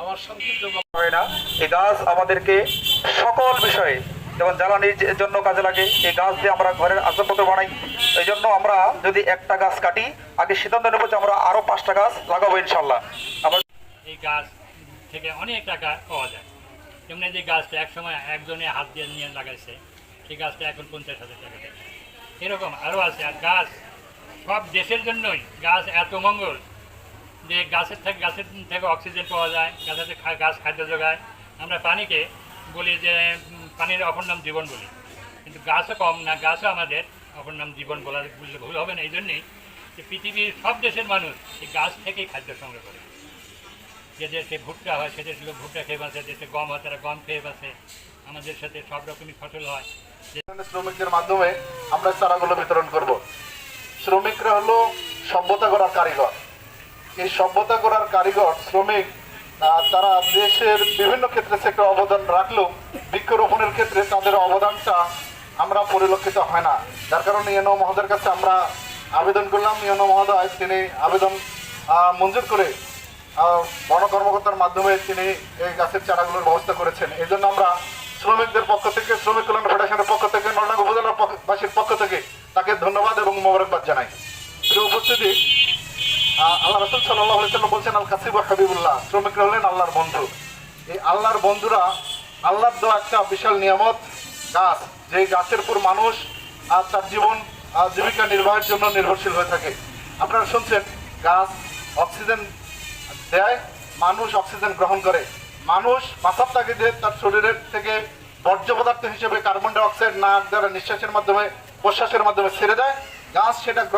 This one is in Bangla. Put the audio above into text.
আমার সংক্ষিপ্ত হয় না। এই গাছ আমাদেরকে সকল বিষয়ে যেমন জ্বালানির জন্য কাজে লাগে এই গাছ দিয়ে আমরা ঘরের আসবাবপত্র বানাই। এই জন্য আমরা যদি একটা গাছ কাটি আগে সিদ্ধান্ত নেব যে আমরা আরও পাঁচটা গাছ লাগাবো ইনশাল্লাহ। আমরা এই গাছ থেকে অনেক টাকা পাওয়া যায়। তেমনি যে গাছটা একসময় একজনে হাত দিয়ে নিয়ে লাগাইছে সেই গাছটা এখন পঞ্চাশ হাজার টাকা দেয়। এরকম আরও আছে। আর গাছ সব দেশের জন্যই গাছ এত মঙ্গল। যে গাছের থেকে গাছের থেকে অক্সিজেন পাওয়া যায়, গাছের গাছ খাদ্য যোগায়। আমরা পানিকে বলি যে পানির অপর নাম জীবন বলি। কিন্তু গাছও কম না, গাছও আমাদের অপর নাম জীবন বলা বললে ভুল হবে না। এই জন্যেই যে পৃথিবীর সব দেশের মানুষ এই গাছ থেকেই খাদ্য সংগ্রহ করে। যে দেশে ভুট্টা হয়, সে দেশে লোক ভুট্টা খেয়ে বাঁচে দেশে গম হয়, তারা গম খেয়ে বাঁচে। আমাদের সাথে সব রকমই ফসল হয়। শ্রমিকদের মাধ্যমে আমরা চারাগুলো বিতরণ করব। শ্রমিকরা হলো সভ্যতা করার কারিগর। এই সভ্যতা করার কারিগর, শ্রমিক তারা দেশের বিভিন্ন ক্ষেত্রে একটা অবদান রাখলেও বৃক্ষরোপণের ক্ষেত্রে তাদের অবদানটা আমরা পরিলক্ষিত হয় না। যার কারণে ইয়নো মহোদয়ের কাছে আমরা আবেদন করলাম। ইয়নো মহোদয়, তিনি আবেদন মঞ্জুর করে বন কর্মকর্তার মাধ্যমে তিনি এই গাছের চারাগুলোর ব্যবস্থা করেছেন। এই জন্য আমরা শ্রমিকদের পক্ষ থেকে, শ্রমিক কল্যাণ ফেডারেশনের পক্ষ থেকে, নরনাগ উপজেলার বাসীর পক্ষ থেকে তাকে ধন্যবাদ এবং মোবারকবাদ জানাই। উপস্থিতি আল্লাহ রসুল সাল্লাহ সাল্লাম বলছেন, আল কাসিব হাবিবুল্লাহ। শ্রমিকরা হলেন আল্লাহর বন্ধু। এই আল্লাহর বন্ধুরা আল্লাহর দেওয়া একটা বিশাল নিয়ামত, গাছ। যে গাছের উপর মানুষ আর তার জীবন জীবিকা নির্বাহের জন্য নির্ভরশীল হয়ে থাকে। আপনারা শুনছেন, গাছ অক্সিজেন দেয়, মানুষ অক্সিজেন গ্রহণ করে। মানুষ বাঁচার তাগিদে তার শরীরের থেকে বর্জ্য পদার্থ হিসেবে কার্বন ডাই অক্সাইড নাক দ্বারা নিঃশ্বাসের মাধ্যমে, প্রশ্বাসের মাধ্যমে ছেড়ে দেয়। গাছ সেটা গ্রহণ